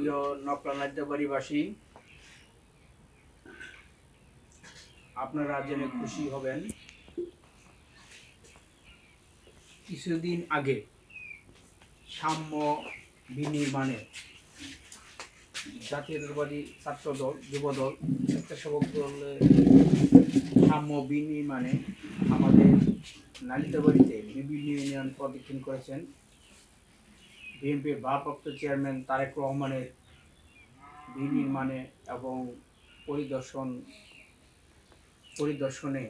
প্রিয় নকলানাদ্যবাড়িবাসী আপনারা জেনে খুশি হবেন, কিছুদিন আগে সাম্য বিনির্মাণে জাতীয়তাবাদী ছাত্র দল যুব দল স্বেচ্ছাসেবক দলের সাম্য বিনির্মাণে আমাদের নালিতাবাড়িতে বিভিন্ন ইউনিয়ন প্রদক্ষিণ করেছেন। বিএনপির ভারপ্রাপ্ত চেয়ারম্যান তারেক রহমানের বিনির্মাণে এবং পরিদর্শন, পরিদর্শনে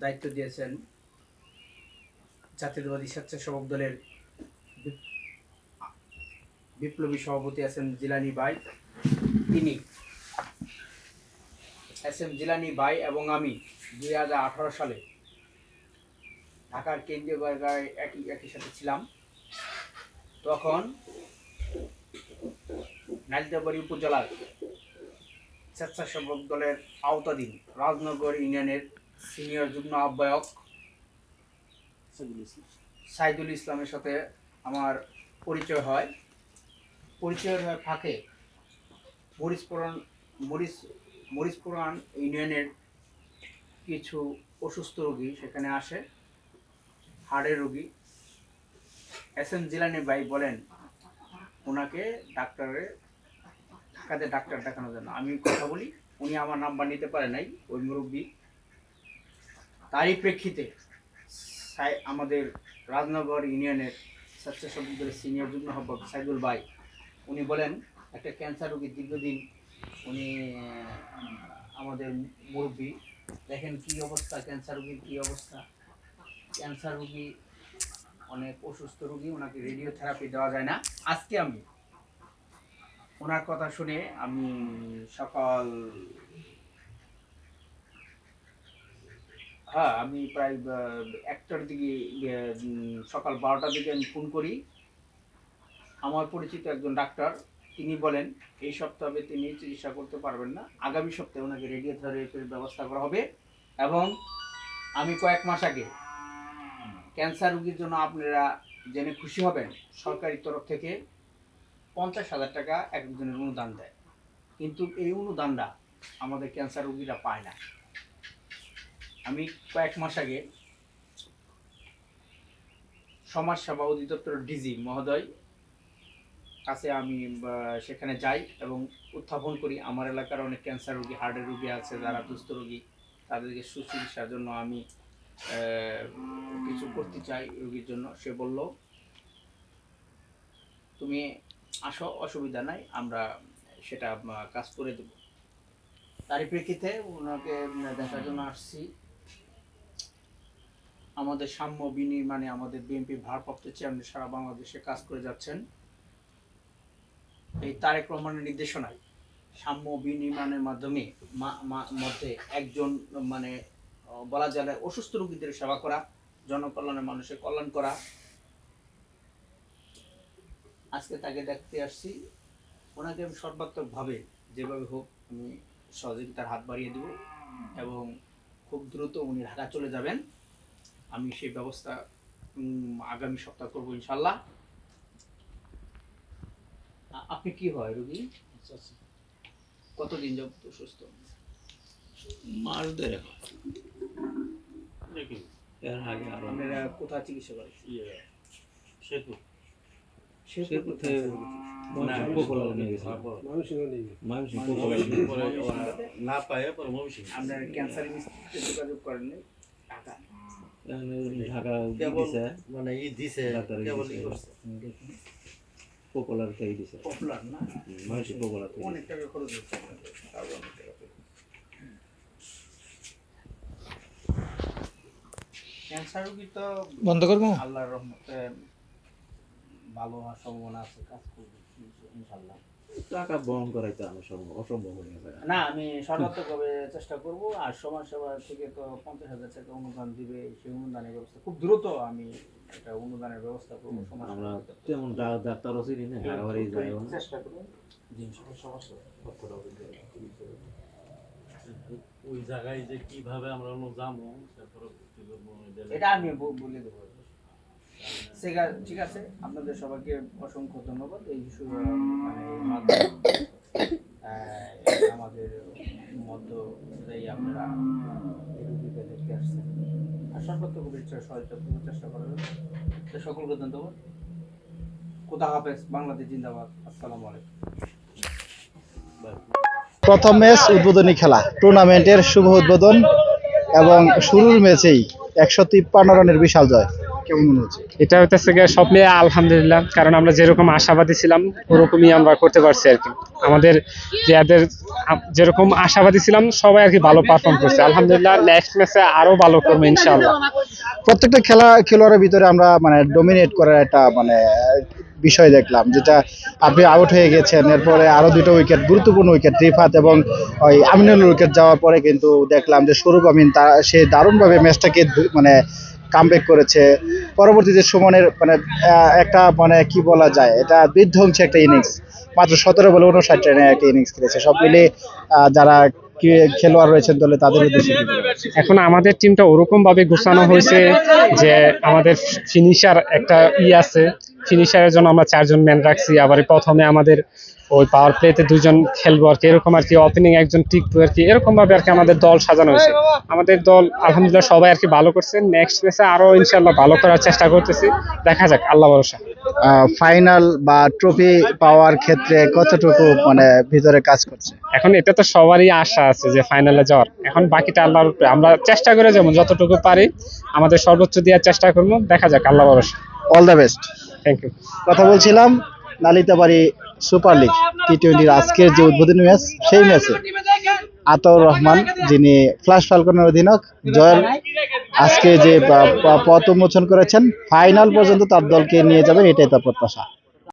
দায়িত্ব দিয়েছেন জাতীয়তাবাদী স্বেচ্ছাসেবক দলের বিপ্লবী সভাপতি এস এম জিলানি ভাই। তিনি এস এম জিলানি ভাই এবং আমি দুই হাজার আঠারো সালে ঢাকার কেন্দ্রীয় কারাগারে একই একই সাথে ছিলাম। তখন নালিতাবাড়ি উপজেলার স্বেচ্ছাসেবক দলের আওতাধীন রাজনগর ইউনিয়নের সিনিয়র যুগ্ম আহ্বায়ক সাইদুল ইসলামের সাথে আমার পরিচয় হয়। পরিচয় হয় ফাঁকে মরিচপুরান মরিচ মরিচপুরান ইউনিয়নের কিছু অসুস্থ রোগী সেখানে আসে হাড়ের রোগী। এস এম জিলানি ভাই বলেন ওনাকে ডাক্তারের ঢাকাতে ডাক্তার দেখানোর জন্য। আমি কথা বলি, উনি আমার নাম্বার নিতে পারে নাই, ওই মুরব্বী। তারই প্রেক্ষিতে আমাদের রাজনগর ইউনিয়নের স্বেচ্ছাসেবক দলের সিনিয়র যুগ্ম আহ্বায়ক সাইদুল ভাই, উনি বলেন, একটা ক্যান্সার রোগী দীর্ঘদিন উনি আমাদের মুরব্বী। দেখেন কি অবস্থা ক্যান্সার রোগীর কি অবস্থা? ক্যান্সার রোগী অনেক অসুস্থ রোগী, ওনাকে রেডিও থেরাপি দেওয়া যায় না। আজকে আমি ওনার কথা শুনে আমি সকাল হ্যাঁ আমি প্রায় একটার দিকে সকাল বারোটার দিকে আমি ফোন করি। আমার পরিচিত একজন ডাক্তার, তিনি বলেন, এই সপ্তাহে তিনি চিকিৎসা করতে পারবেন না। আগামী সপ্তাহে ওনাকে রেডিও থেরাপির ব্যবস্থা করা হবে। এবং আমি কয়েক মাস আগে ক্যান্সার রোগীর জন্য আপনারা জেনে খুশি হবেন, সরকারি তরফ থেকে পঞ্চাশ হাজার টাকা একজনের অনুদান দেয়। কিন্তু এই অনুদানটা আমাদের ক্যান্সার রোগীরা পায় না। আমি কয়েক মাস আগে সমাজসেবা অধিদপ্তর ডিজি মহোদয় কাছে আমি সেখানে যাই এবং উত্থাপন করি। আমার এলাকার অনেক ক্যান্সার রোগী, হার্টের রোগী আছে, যারা দুস্থ রোগী, তাদেরকে সুচিকিৎসার জন্য আমি কিছু করতে চাই রোগীর জন্য। সে বলল, তুমি আসো, অসুবিধা নাই, আমরা সেটা কাজ করে দেব। তারই প্রেক্ষিতে ওনাকে দেখার জন্য আসছি। আমাদের সাম্য বিনির্মাণে আমাদের বিএনপি ভারপ্রাপ্ত চেয়ারম্যান সারা বাংলাদেশে কাজ করে যাচ্ছেন। এই তারেক রহমানের নির্দেশনায় সাম্য বিনির্মাণের মাধ্যমে মধ্যে একজন মানে বলা যায় অসুস্থ রোগীদের সেবা করা জনকল্যাণের মানুষের কল্যাণ করা। আজকে তাকে দেখতে আসছি। ওনাকে আমি সর্বাত্মকভাবে যেভাবে হোক আমি সহযোগিতার হাত বাড়িয়ে দেব এবং খুব দ্রুত উনি ঢাকা চলে যাবেন। আমি সেই ব্যবস্থা আগামী সপ্তাহ করব ইনশাল্লাহ আপনি কি হয় রোগী? কতদিন যাবত অসুস্থ? মাস ধরে হয়। এর আগে আরও আপনারা কোথায় চিকিৎসা করেন সেতু। শেরপুর থেকে না, পোকলা নিয়ে গেছে। ময়মনসিংহ পোকলা নিয়ে গেছে। পরে ওরা না পায় পরে ময়মনসিংহ আপনার ক্যান্সার ইনস্টিটিউটে যোগাযোগ করেন ঢাকা। ঢাকা দিছে। মানে ই দিছে কেবল ই। করছে। পোকলার থেকে দিছে? পপুলার না? ময়মনসিংহ পোকলা অনেক টাকা খরচ হচ্ছে আপনাদের, তাও অনেক টাকা খরচ। ক্যান্সার রোগী তো বন্ধ করব? আল্লাহর রহমতে ভালো হওয়ার সম্ভাবনা আছে কাজ করবে ইনশাল্লাহ টাকা বহন করাইতে আমি সম্ভব অসম্ভব হয়ে গেছে। না আমি সর্বাত্মকভাবে চেষ্টা করব আর সমাজ সেবা থেকে তো পঞ্চাশ হাজার টাকা অনুদান দিবে সেই অনুদানের ব্যবস্থা খুব দ্রুত আমি একটা অনুদানের ব্যবস্থা করব সমাজ আমরা তেমন ডাক্তারও চিনি না হারাবাড়ি যাই চেষ্টা করব ওই জায়গায় যে কীভাবে আমরা যাব তারপরে এটা আমি বলে দেবো। ঠিক আছে? আপনাদের সবাইকে অসংখ্য ধন্যবাদ। এই মানে আমাদের মধ্য অনুযায়ী আপনারা রুগীকে দেখতে আসছেন। আর সর্বাত্মক সহায়তা করার চেষ্টা করা যাবে সকলকে ধন্যবাদ। কোথা হাফেজ? বাংলাদেশ জিন্দাবাদ। আসসালামু আলাইকুম। প্রথম ম্যাচ উদ্বোধনী খেলা। টুর্নামেন্টের শুভ উদ্বোধন এবং শুরুর ম্যাচেই একশো তিপ্পান্ন রানের বিশাল জয়। কেমন মনে হচ্ছে? এটা হইতেছে গিয়ে সব নিয়ে আলহামদুলিল্লাহ কারণ আমরা যেরকম আশাবাদী ছিলাম ওরকমই আমরা করতে পারছি আর কি। আমাদের যাদের যেরকম আশাবাদী ছিলাম সবাই আর কি ভালো পারফর্ম করছে। আলহামদুলিল্লাহ নেক্সট ম্যাচে আরও ভালো করব ইনশাআল্লাহ। প্রত্যেকটা খেলা খেলোয়াড়ের ভিতরে আমরা মানে ডোমিনেট করার একটা মানে বিষয় দেখলাম, যেটা আপনি আউট হয়ে গেছেন। এরপরে আরও দুটো উইকেট গুরুত্বপূর্ণ উইকেট রিফাত এবং ওই আমিনুল উইকেট যাওয়ার পরে কিন্তু দেখলাম যে সৌরভ আমিন তা, সে দারুণভাবে ম্যাচটাকে মানে কামব্যাক করেছে। পরবর্তীতে সুমনের মানে একটা মানে কি বলা যায়, এটা বিধ্বংসী একটা ইনিংস মাত্র সতেরো বলে উনষাট রানের একটা ইনিংস খেলেছে। সব মিলে যারা খেলোয়াড় রয়েছেন দলে, তাদের উদ্দেশ্যে এখন আমাদের টিমটা ওরকম ভাবে গোছানো হয়েছে যে আমাদের ফিনিশার একটা ই আছে ফিনিশারের জন্য আমরা চারজন ম্যান রাখছি আবার প্রথমে আমাদের ওই পাওয়ার প্লেতে দুজন খেলব আর কি। এরকম আর কি ওপেনিং একজন টিকবো আর কি। এরকম ভাবে আর কি আমাদের দল সাজানো হয়েছে। আমাদের দল আলহামদুলিল্লাহ সবাই আর কি ভালো করছে। নেক্সট ম্যাচে আরও ইনশাল্লাহ ভালো করার চেষ্টা করতেছি। দেখা যাক আল্লাহ ভরসা। ফাইনাল বা ট্রফি পাওয়ার ক্ষেত্রে কতটুকু মানে ভিতরে কাজ করছে? এখন এটা তো সবারই আশা আছে যে ফাইনালে যাওয়ার। এখন বাকিটা আল্লাহর আমরা চেষ্টা করে যেমন যতটুকু পারি। আমাদের সর্বোচ্চ দেওয়ার চেষ্টা করব। দেখা যাক আল্লাহ ভরসা। All the best thank you কথা বলছিলাম নালিতাবাড়ি সুপার লিগ টি টোয়েন্টির আজকের যে উদ্বোধনী ম্যাচ সেই ম্যাচে আতর রহমান যিনি ফ্লাশ ফালকনের অধীনক জয়ের আজকে যে পথ উন্মোচন করেছেন ফাইনাল পর্যন্ত তার দলকে নিয়ে যাবেন এটাই তার প্রত্যাশা।